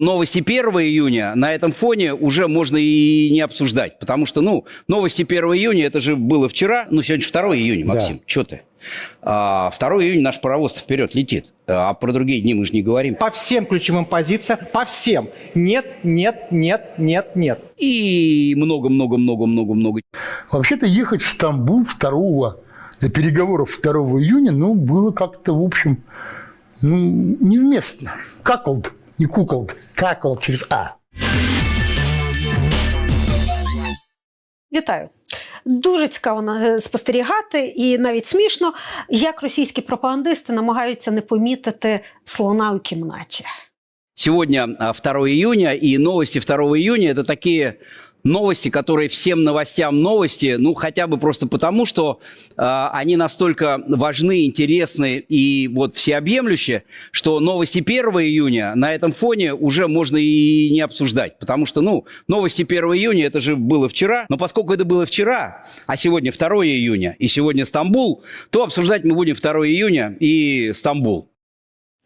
Новости 1 июня на этом фоне уже можно и не обсуждать, потому что, ну, новости 1 июня, это же было вчера, ну, сегодня 2 июня, Максим, Да. что ты? А, 2 июня наш паровоз вперед летит, а про другие дни мы же не говорим. По всем ключевым позициям, по всем. Нет, нет, нет, нет, нет. И много-много-много-много-много. Вообще-то ехать в Стамбул 2 для переговоров 2 июня, ну, было как-то, в общем, ну, невместно. Каколд, не кукол какал через А. Вітаю. Дуже цікаво на- спостерігати, і навіть смішно, як російські пропагандисти намагаються не помітити слона у кімнаті. Сегодня а, 2 июня, и новости 2 июня – это такие новости, которые всем новостям новости, ну, хотя бы просто потому, что а, они настолько важны, интересны и вот всеобъемлющие, что новости 1 июня на этом фоне уже можно и не обсуждать, потому что, ну, новости 1 июня – это же было вчера, но поскольку это было вчера, а сегодня 2 июня, и сегодня Стамбул, то обсуждать мы будем 2 июня и Стамбул.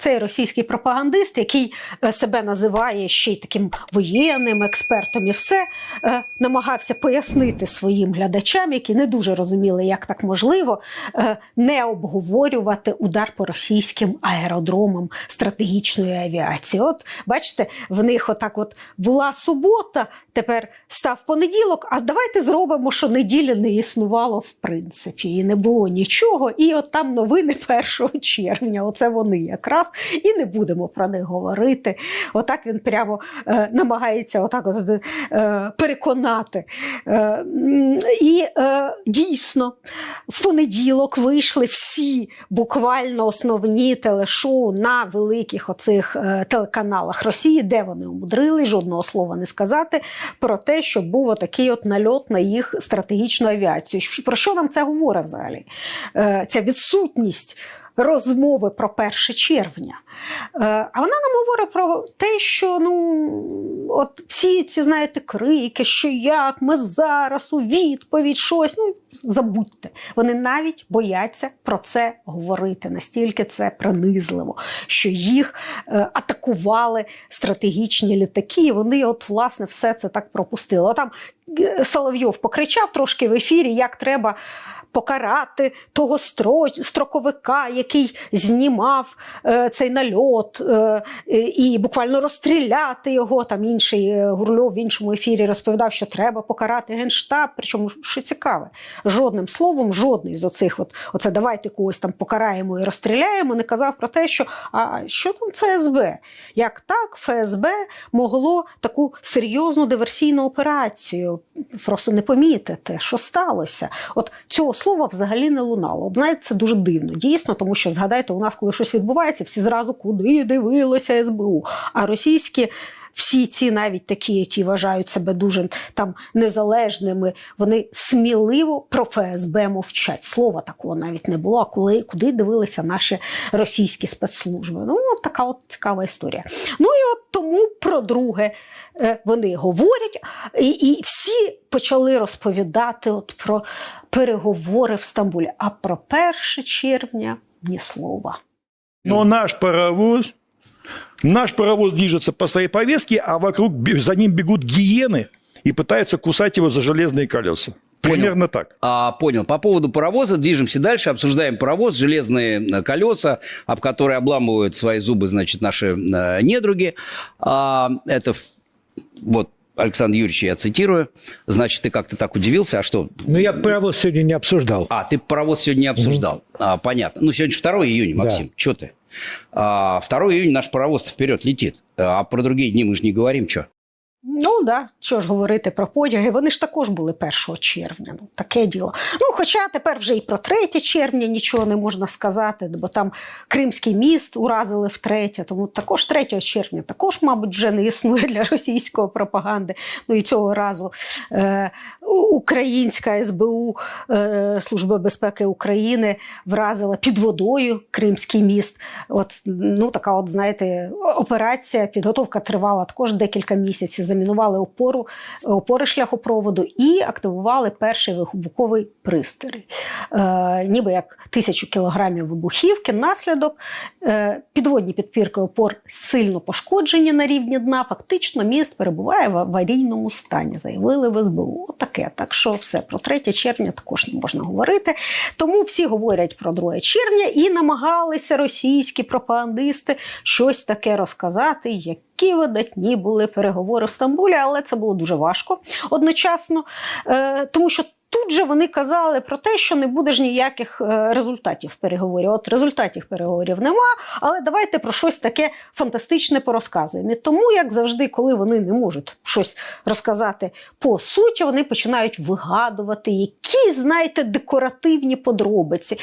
Цей російський пропагандист, який е, себе називає ще й таким воєнним експертом, і все е, намагався пояснити своїм глядачам, які не дуже розуміли, як так можливо, е, не обговорювати удар по російським аеродромам стратегічної авіації. От бачите, в них отак от була субота, тепер став понеділок. А давайте зробимо, що неділі не існувало в принципі, і не було нічого. І от там новини 1 червня. Оце вони якраз, і не будемо про них говорити. Отак він прямо е, намагається отак от, е, переконати. Е, і е, дійсно, в понеділок вийшли всі буквально основні телешоу на великих оцих е, телеканалах Росії, де вони умудрили жодного слова не сказати про те, що був отакий от нальот на їх стратегічну авіацію. Про що нам це говорить взагалі? Е, Ця відсутність. Розмови про 1 червня. Е, А вона нам говорить про те, що ну, от всі ці, знаєте, крики, що як ми зараз у відповідь щось. Ну, забудьте. Вони навіть бояться про це говорити. Настільки це принизливо, що їх е, атакували стратегічні літаки, і вони, от, власне, все це так пропустили. Отам е, Соловйов покричав трошки в ефірі, як треба. Покарати того стро- строковика, який знімав е, цей нальот, е, і буквально розстріляти його. Там інший е, Гурльов в іншому ефірі розповідав, що треба покарати генштаб. Причому що цікаве, жодним словом, жодний з оцих, от оце давайте когось там покараємо і розстріляємо, не казав про те, що а що там ФСБ? Як так ФСБ могло таку серйозну диверсійну операцію просто не помітити, що сталося? От цього слова взагалі не лунало. Знаєте, це дуже дивно. Дійсно, тому що згадайте, у нас, коли щось відбувається, всі зразу куди дивилося СБУ. А російські. Всі ці, навіть такі, які вважають себе дуже там незалежними, вони сміливо про ФСБ мовчать. Слова такого навіть не було. А коли куди дивилися наші російські спецслужби? Ну, от така от цікава історія. Ну і от про друге е, вони говорять, і, і всі почали розповідати от про переговори в Стамбулі. А про 1 червня ні слова. Но наш паровоз, наш паровоз движется по своей повестке, а вокруг бе- за ним бегут гиены и пытаются кусать его за железные колеса. Понял. Примерно так. А, понял. По поводу паровоза движемся дальше, обсуждаем паровоз, железные э, колеса, об которые обламывают свои зубы, значит, наши э, недруги. А, это в- вот Александр Юрьевич, я цитирую. Значит, ты как-то так удивился, а что? Ну, я паровоз сегодня не обсуждал. А, ты паровоз сегодня не обсуждал. А, понятно. Ну, сегодня же 2 июня, Максим. Что ты? А, 2 июня наш паровоз вперед летит. А про другие дни мы же не говорим, что? Ну да, що ж говорити про потяги, вони ж також були 1 червня. Ну, таке діло. Ну, хоча тепер вже і про 3 червня нічого не можна сказати, бо там Кримський міст уразили втретє, тому також 3 червня також, мабуть, вже не існує для російської пропаганди. Ну і цього разу е, українська СБУ, е, Служба безпеки України вразила під водою Кримський міст. От ну така, от знаєте, операція, підготовка тривала також декілька місяців. За замінували опору, опори шляхопроводу і активували перший вибуховий пристрій. Е, ніби як тисячу кілограмів вибухівки. Наслідок е, підводні підпірки опор сильно пошкоджені на рівні дна. Фактично, міст перебуває в аварійному стані, заявили в СБУ. Отаке. Так що все про 3 червня також не можна говорити. Тому всі говорять про 2 червня і намагалися російські пропагандисти щось таке розказати, які видатні були переговори в Стамбулі, але це було дуже важко одночасно, е, тому що. Тут же вони казали про те, що не буде ж ніяких е, результатів переговорів. От результатів переговорів нема, але давайте про щось таке фантастичне порозказуємо. І тому, як завжди, коли вони не можуть щось розказати по суті, вони починають вигадувати якісь, знаєте, декоративні подробиці.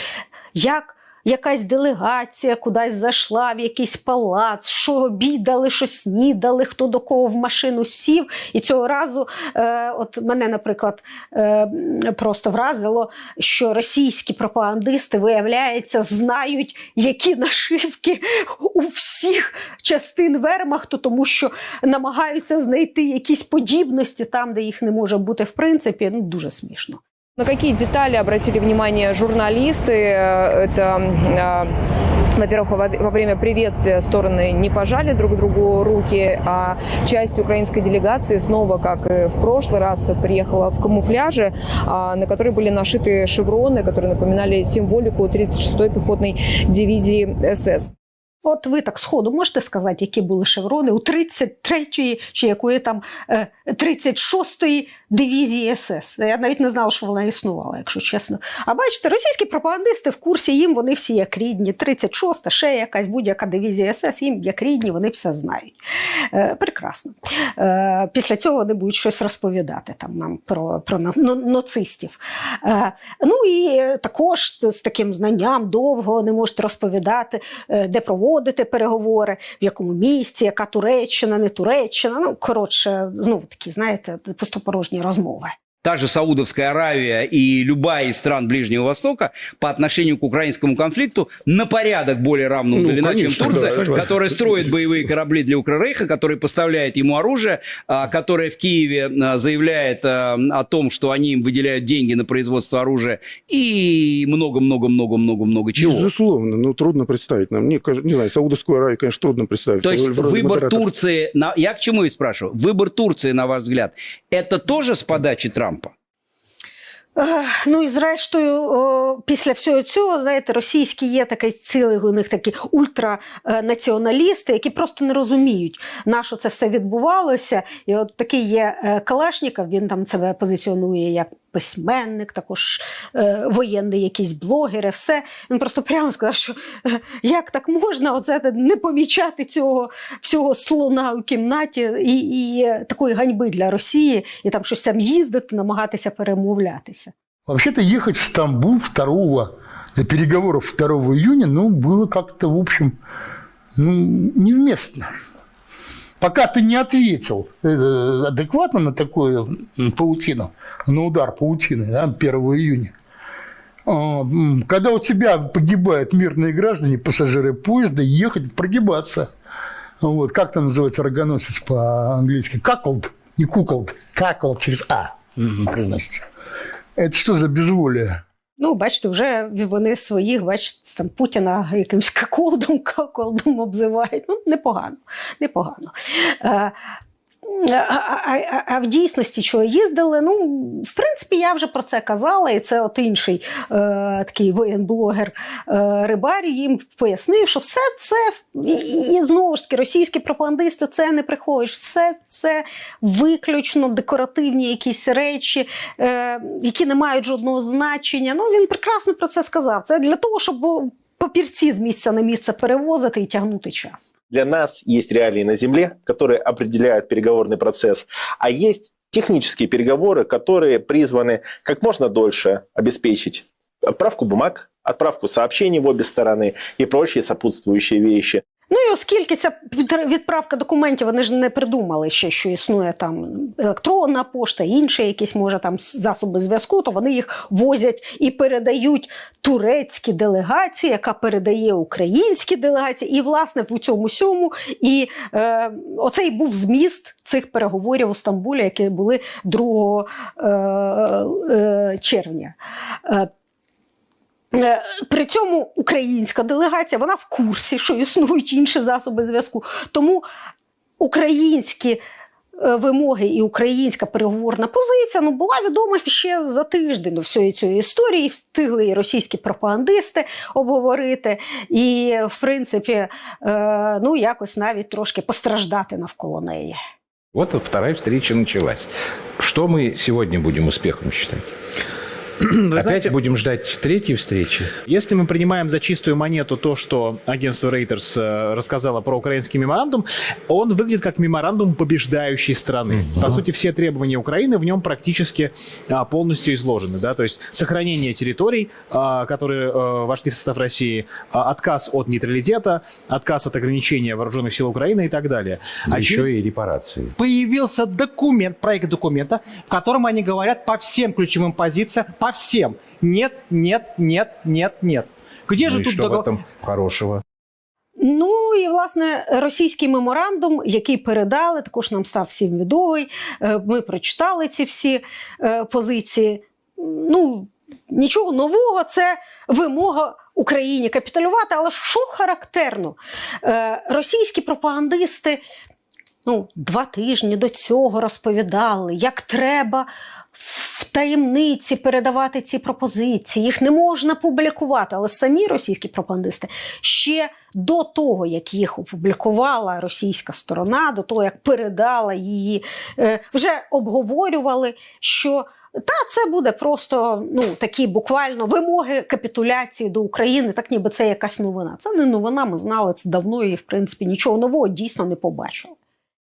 Як якась делегація кудись зайшла в якийсь палац, що обідали, що снідали, хто до кого в машину сів. І цього разу, е, от мене, наприклад, е, просто вразило, що російські пропагандисти, виявляється, знають, які нашивки у всіх частин Вермахту, тому що намагаються знайти якісь подібності там, де їх не може бути в принципі. Ну, дуже смішно. На какие детали обратили внимание журналисты? Э, Это, э, во-первых, во- во время приветствия стороны не пожали друг другу руки, а часть украинской делегации снова, как и в прошлый раз, приехала в камуфляже, а, на которой были нашиты шевроны, которые напоминали символику 36-й пехотной дивизии СС. От ви так сходу можете сказати, які були шеврони у 33-ї чи якої там е, 36-ї дивізії СС. Я навіть не знала, що вона існувала, якщо чесно. А бачите, російські пропагандисти в курсі їм вони всі як рідні. 36-та, ще якась будь-яка дивізія СС, їм як рідні, вони все знають. Е, прекрасно. Е, після цього вони будуть щось розповідати там нам про, про но- нацистів. Е, ну і також з таким знанням довго не можете розповідати, е, де проводити переговори, в якому місці, яка Туреччина, не Туреччина. Ну, коротше, знову такі, знаєте, пустопорожні розмови. Та же Саудовская Аравия и любая из стран Ближнего Востока по отношению к украинскому конфликту на порядок более равно Ну, удалена, чем конечно, Турция, да, которая строит боевые корабли для Укррейха, которая поставляет ему оружие, а, которая в Киеве а, заявляет а, о том, что они им выделяют деньги на производство оружия и много-много-много-много-много чего. Безусловно, но трудно представить нам. Кажется, не знаю, Саудовскую Аравию, конечно, трудно представить. То есть выбор модератор. Турции, на, я к чему и спрашиваю, выбор Турции, на ваш взгляд, это тоже с подачи Трампа? Ех, Ну і зрештою, після всього цього, знаєте, російські є такий цілий у них такі ультранаціоналісти, які просто не розуміють, на що це все відбувалося. І от такий є е, Калашніков, він там себе позиціонує як письменник, також е, воєнний якийсь блогер, і все. Він просто прямо сказав, що е, як так можна оце не помічати цього всього слона у кімнаті і, і е, такої ганьби для Росії, і там щось там їздити, намагатися перемовлятися. Вообще-то ехать в Стамбул 2 для переговоров 2 июня, ну, было как-то, в общем, ну, невместно. Пока ты не ответил э, адекватно на такую паутину, на удар паутины да, 1 июня, а, когда у тебя погибают мирные граждане, пассажиры поезда, ехать, прогибаться. Вот, как там называется рогоносец по-английски? Каколд, не куколд, каколд через А произносится. Это что за безволие? Ну, бачите, вже вони своїх, бачите, там Путіна якимсь каколдом, каколдом обзивають. Ну, непогано, непогано. А, а, а, в дійсності, що їздили, ну, в принципі, я вже про це казала, і це от інший е, такий воєнблогер е, Рибар їм пояснив, що все це, і, знову ж таки, російські пропагандисти це не приховують, все це виключно декоративні якісь речі, е, які не мають жодного значення. Ну, він прекрасно про це сказав. Це для того, щоб папірці з місця на місце перевозити і тягнути час. Для нас есть реалии на Земле, которые определяют переговорный процесс, а есть технические переговоры, которые призваны как можно дольше обеспечить отправку бумаг, отправку сообщений в обе стороны и прочие сопутствующие вещи. Ну і оскільки ця відправка документів, вони ж не придумали ще, що існує там електронна пошта, інші якісь може там засоби зв'язку, то вони їх возять і передають турецькій делегації, яка передає українські делегації. І власне в цьому сьому і е, оцей був зміст цих переговорів у Стамбулі, які були 2 е, е, червня. Е, При цьому українська делегація вона в курсі, що існують інші засоби зв'язку. Тому українські е, вимоги і українська переговорна позиція ну, була відома ще за тиждень до всієї цієї історії. Встигли і російські пропагандисти обговорити, і, в принципі, е, ну, якось навіть трошки постраждати навколо неї. Вот вторая встреча началась. Что мы сегодня будем успехом считать? Вы Опять знаете, будем ждать третьей встречи? Если мы принимаем за чистую монету то, что агентство Reuters э, рассказало про украинский меморандум, он выглядит как меморандум побеждающей страны. По сути, все требования Украины в нем практически а, полностью изложены. Да? То есть сохранение территорий, а, которые э, вошли в состав России, а, отказ от нейтралитета, отказ от ограничения вооруженных сил Украины и так далее. Да Очевид- еще и репарации. появился документ, проект документа, в котором они говорят по всем ключевым позициям, по всем. Нет, нет, нет, нет, нет. Где Ну же и тут что в договор? этом хорошего? Ну і власне російський меморандум, який передали, також нам став всім відомий. Е, Ми прочитали ці всі е, позиції. Ну нічого нового, це вимога Україні капітулювати. Але що характерно, Е, російські пропагандисти ну, два тижні до цього розповідали, як треба таємниці передавати ці пропозиції. Їх не можна публікувати. Але самі російські пропагандисти ще до того, як їх опублікувала російська сторона, до того, як передала її, е, вже обговорювали, що. Та це буде просто ну такі буквально вимоги капітуляції до України, так ніби це якась новина. Це не новина. Ми знали це давно і в принципі нічого нового дійсно не побачили.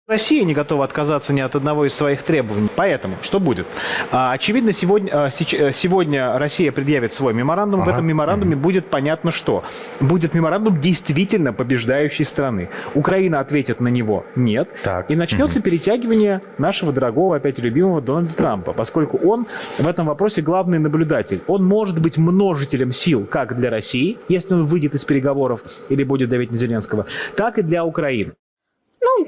Россия не готова отказаться ни от одного из своих требований. Поэтому что будет? А, Очевидно, сегодня, а, э, сегодня Россия предъявит свой меморандум. В Ага. этом меморандуме будет понятно, что будет меморандум действительно побеждающей страны. Украина ответит на него нет. Так. И начнется перетягивание нашего дорогого, опять любимого Дональда Трампа, поскольку он в этом вопросе главный наблюдатель. Он может быть множителем сил как для России, если он выйдет из переговоров или будет давить на Зеленского, так и для Украины. Ну,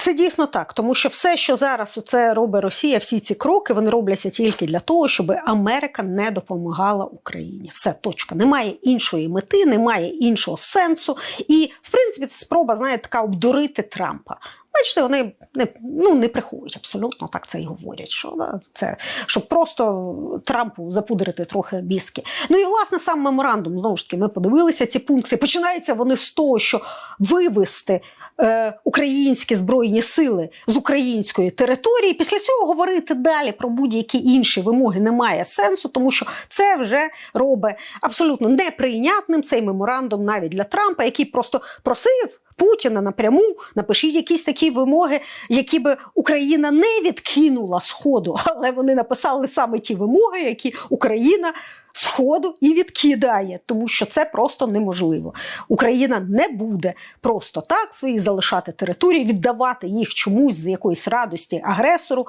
це дійсно так, тому що все, що зараз це робить Росія, всі ці кроки, вони робляться тільки для того, щоб Америка не допомагала Україні. Все точка. Немає іншої мети, немає іншого сенсу. І, в принципі, це спроба, знаєте, така обдурити Трампа. Бачите, вони не, ну, не приховують абсолютно так це і говорять. Що, да, це, щоб просто Трампу запудрити трохи біски. Ну і власне сам меморандум, знову ж таки, ми подивилися ці пункти. Починаються вони з того, що вивести е, українські збройні сили з української території. Після цього говорити далі про будь-які інші вимоги немає сенсу, тому що це вже робить абсолютно неприйнятним цей меморандум навіть для Трампа, який просто просив. Путіна напряму напишіть якісь такі вимоги, які би Україна не відкинула Сходу, але вони написали саме ті вимоги, які Україна Сходу і відкидає, тому що це просто неможливо. Україна не буде просто так свої залишати території, віддавати їх чомусь з якоїсь радості агресору.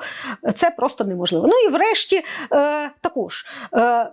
Це просто неможливо. Ну і врешті е, також. Е,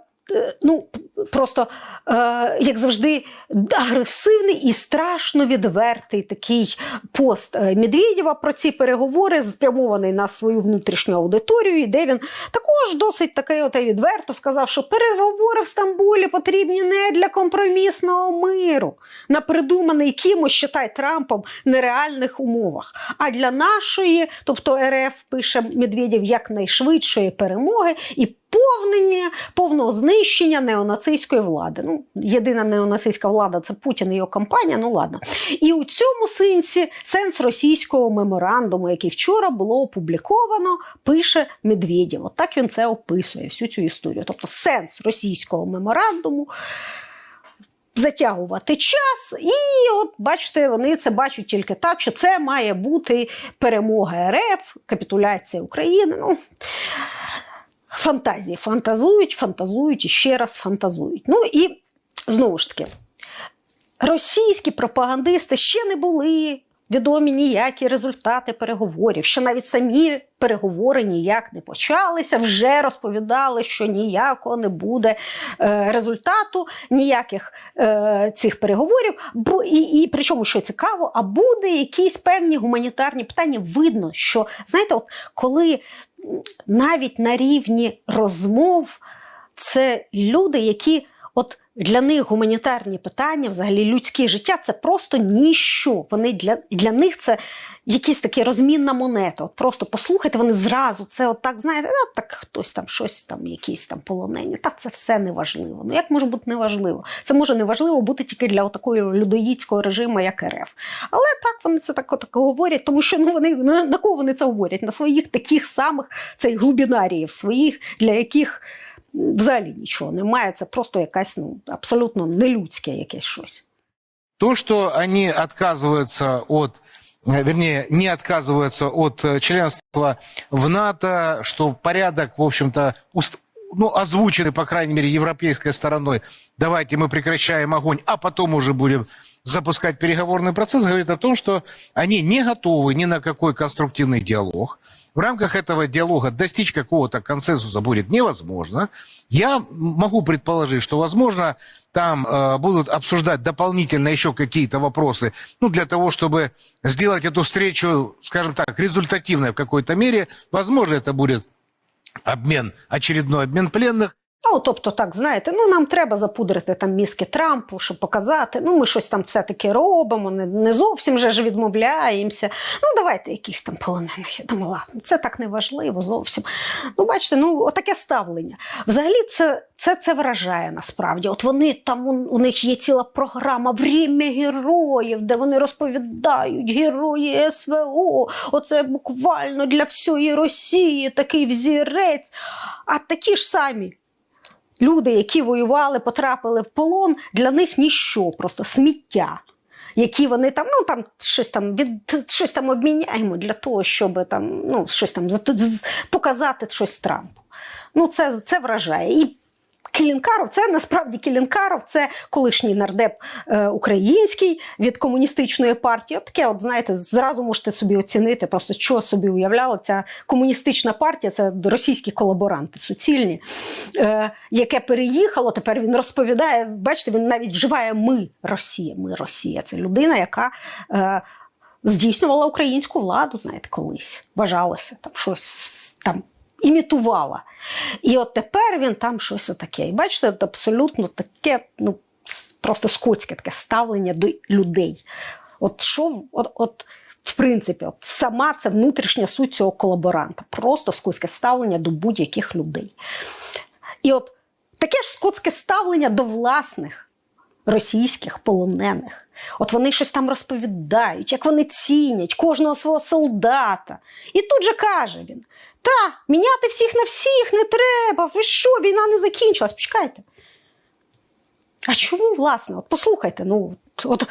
Ну, просто, е, як завжди, агресивний і страшно відвертий такий пост е, Медведєва про ці переговори, спрямований на свою внутрішню аудиторію, де він також досить таке от відверто сказав, що переговори в Стамбулі потрібні не для компромісного миру, на придуманий кимось, считай Трампом, нереальних умовах, а для нашої, тобто РФ пише Медведєв, якнайшвидшої перемоги і повнення, повного знищення неонацистської влади. Ну, єдина неонацистська влада це Путін і його кампанія. Ну ладно. І у цьому сенсі сенс російського меморандуму, який вчора було опубліковано, пише Медведєв. От так він це описує всю цю історію. Тобто сенс російського меморандуму. Затягувати час, і от бачите, вони це бачать тільки так, що це має бути перемога РФ, капітуляція України. Ну, фантазії фантазують, фантазують і ще раз фантазують. Ну і знову ж таки, російські пропагандисти ще не були відомі ніякі результати переговорів, що навіть самі переговори ніяк не почалися, вже розповідали, що ніякого не буде е, результату, ніяких е, цих переговорів. Бо і, і причому, що цікаво, а буде якісь певні гуманітарні питання. Видно, що знаєте, от коли навіть на рівні розмов це люди, які от для них гуманітарні питання, взагалі людське життя це просто ніщо. Вони для, для них це якісь такі розмінна монета. От просто послухайте, вони зразу це от так знаєте, а, так хтось там щось там, якісь там полонені. Та це все неважливо. Ну як може бути неважливо? Це може неважливо бути тільки для такої людоїдського режиму, як РФ. Але так вони це так, так говорять, тому що ну вони на, на кого вони це говорять? На своїх таких самих цей глубінаріїв, своїх, для яких взагалі нічого немає. Це просто якась ну абсолютно нелюдське якесь щось. То, что они отказываются от, э, вернее, не отказываются от э, членства в НАТО, что порядок, в общем-то, уст- ну, озвученный, по крайней мере, европейской стороной, давайте мы прекращаем огонь, а потом уже будем запускать переговорный процесс, говорит о том, что они не готовы ни на какой конструктивный диалог. в рамках этого диалога достичь какого-то консенсуса будет невозможно. Я могу предположить, что, возможно, там э, будут обсуждать дополнительно еще какие-то вопросы, ну, для того, чтобы сделать эту встречу, скажем так, результативной в какой-то мере. Возможно, это будет обмен, очередной обмен пленных. Ну, тобто, так, знаєте, ну нам треба запудрити там мізки Трампу, щоб показати, ну ми щось там все-таки робимо, не, не зовсім вже ж відмовляємося. Ну, давайте якісь там полонених. Я думаю, ладно, це так не важливо зовсім. Ну, бачите, ну отаке ставлення. Взагалі, це, це, це вражає насправді. От вони там у, у них є ціла програма Время героїв, де вони розповідають герої СВО. Оце буквально для всієї Росії такий взірець. А такі ж самі люди, які воювали, потрапили в полон, для них ніщо, просто сміття. Які вони там, ну там щось там від щось там обміняємо для того, щоб там ну щось там за- показати щось Трампу. Ну це, це вражає. І Кілінкаров, це насправді Кілінкаров, це колишній нардеп е, український від комуністичної партії. От таке, от знаєте, зразу можете собі оцінити, просто що собі уявляла ця комуністична партія, це російські колаборанти суцільні, е, яке переїхало. Тепер він розповідає. Бачите, він навіть вживає ми Росія. Ми Росія. Це людина, яка. Е, Здійснювала українську владу, знаєте, колись. Бажалося там щось там імітувала. І от тепер він там щось отаке. І бачите, абсолютно таке, ну, просто скотське таке ставлення до людей. От що, от, от в принципі, от сама це внутрішня суть цього колаборанта. Просто скотське ставлення до будь-яких людей. І от таке ж скотське ставлення до власних російських полонених. От вони щось там розповідають, як вони цінять кожного свого солдата. І тут же каже він: та, міняти всіх на всіх не треба. Ви що, війна не закінчилась? Почекайте. А чому, власне? От послухайте, ну от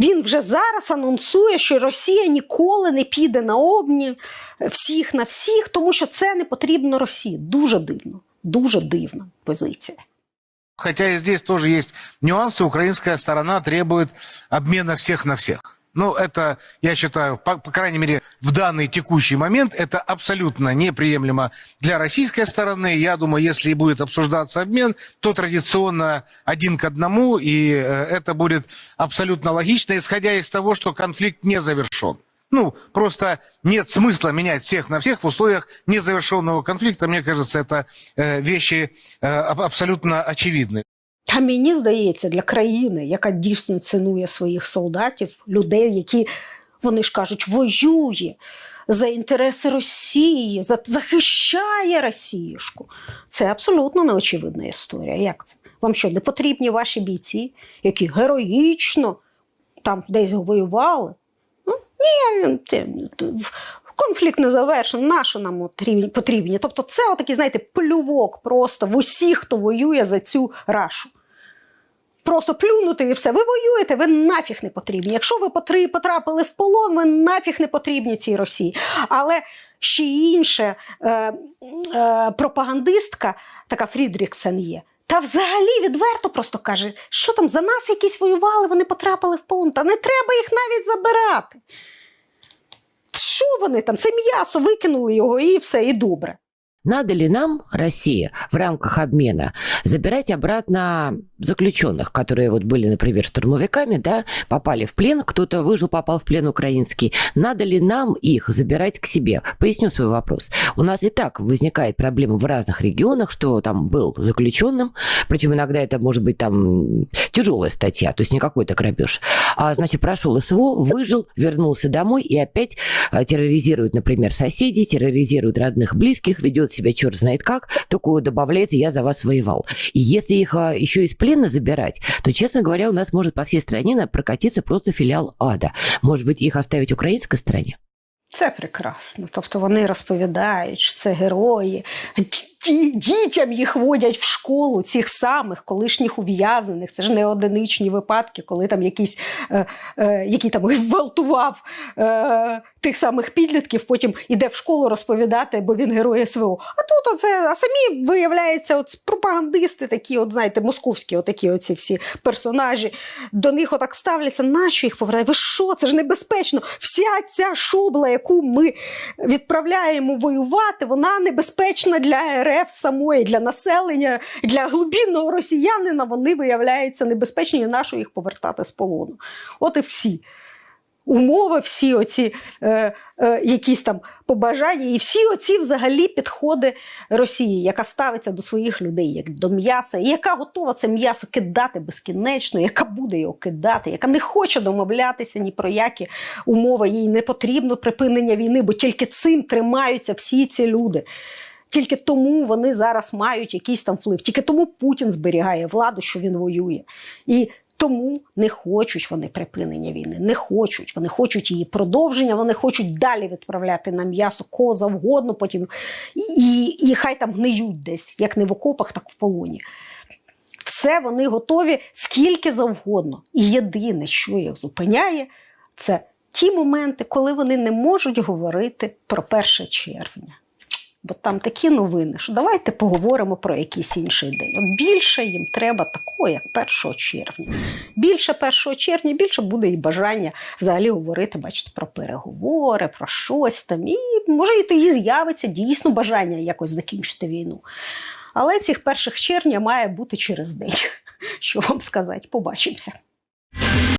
він вже зараз анонсує, що Росія ніколи не піде на обмін всіх на всіх, тому що це не потрібно Росії. Дуже дивно, дуже дивна позиція. Хотя и здесь тоже есть нюансы. Украинская сторона требует обмена всех на всех. Ну, это, я считаю, по, по крайней мере, в данный текущий момент, это абсолютно неприемлемо для российской стороны. Я думаю, если и будет обсуждаться обмен, то традиционно один к одному, и э, это будет абсолютно логично, исходя из того, что конфликт не завершен. Ну, просто нет смысла менять всех на всех в условиях незавершенного конфликта. Мне кажется, это э, вещи э, аб- абсолютно очевидны. Та мені здається, для країни, яка дійсно цінує своїх солдатів, людей, які вони ж кажуть, воює за інтереси Росії, за, захищає Росіюшку. Це абсолютно неочевидна історія. Як це? Вам що, не потрібні ваші бійці, які героїчно там десь воювали? Ну, ні, ти- в- конфлікт не завершений, нащо нам потрібні-? Тобто, це отакий, знаєте, плювок просто в усіх, хто воює за цю рашу. Просто плюнути і все. Ви воюєте, ви нафіг не потрібні. Якщо ви потрапили в полон, ви нафіг не потрібні цій Росії. Але ще й інше е, е, пропагандистка, така Фрідріксен є, Та взагалі відверто просто каже, що там за нас якісь воювали, вони потрапили в полон. Та не треба їх навіть забирати. Що вони там? Це м'ясо, викинули його і все, і добре. Надо ли нам, Россия, в рамках обмена забирать обратно заключенных, которые вот были, например, штурмовиками, да, попали в плен, кто-то выжил, попал в плен украинский. Надо ли нам их забирать к себе? Поясню свой вопрос. У нас и так возникает проблема в разных регионах, что там был заключенным, причем иногда это может быть там тяжелая статья, то есть не какой-то грабеж. А, значит, прошел СВО, выжил, вернулся домой и опять э, терроризирует, например, соседей, терроризирует родных, близких, ведет себя черт знает как, только добавляется «я за вас воевал». И если их а, еще из плена забирать, то, честно говоря, у нас может по всей стране прокатиться просто филиал ада. Может быть, их оставить украинской стороне? Це прекрасно. Тобто вони розповідають, що це герої. Ді- Дітям їх водять в школу цих самих колишніх ув'язнених. Це ж не одиничні випадки, коли там якийсь, е, е, який там гвалтував е, тих самих підлітків, потім іде в школу розповідати, бо він герой СВО. А тут оце, а самі виявляється, от пропагандисти, такі, от знаєте, московські, отакі оці всі персонажі. До них отак ставляться, нащо їх повертають? Ви що? Це ж небезпечно. Вся ця шобла, яку ми відправляємо воювати, вона небезпечна для РФ самої, для населення, для глибинного росіянина. Вони виявляються небезпечні, і нащо їх повертати з полону. От і всі. Умови, всі оці е, е, якісь там побажання, і всі оці взагалі підходи Росії, яка ставиться до своїх людей як до м'яса, і яка готова це м'ясо кидати безкінечно, яка буде його кидати, яка не хоче домовлятися ні про які умови. Їй не потрібно припинення війни, бо тільки цим тримаються всі ці люди. Тільки тому вони зараз мають якийсь там вплив. Тільки тому Путін зберігає владу, що він воює. І тому не хочуть вони припинення війни, не хочуть. Вони хочуть її продовження, вони хочуть далі відправляти на м'ясо кого завгодно, потім і, і, хай там гниють десь, як не в окопах, так в полоні. Все вони готові скільки завгодно. І єдине, що їх зупиняє, це ті моменти, коли вони не можуть говорити про 1 червня. Бо там такі новини, що давайте поговоримо про якийсь інший день. От більше їм треба такого, як 1 червня. Більше 1 червня, більше буде і бажання взагалі говорити, бачите, про переговори, про щось там. І може і тоді з'явиться дійсно бажання якось закінчити війну. Але цих перших червня має бути через день. Що вам сказати? Побачимося.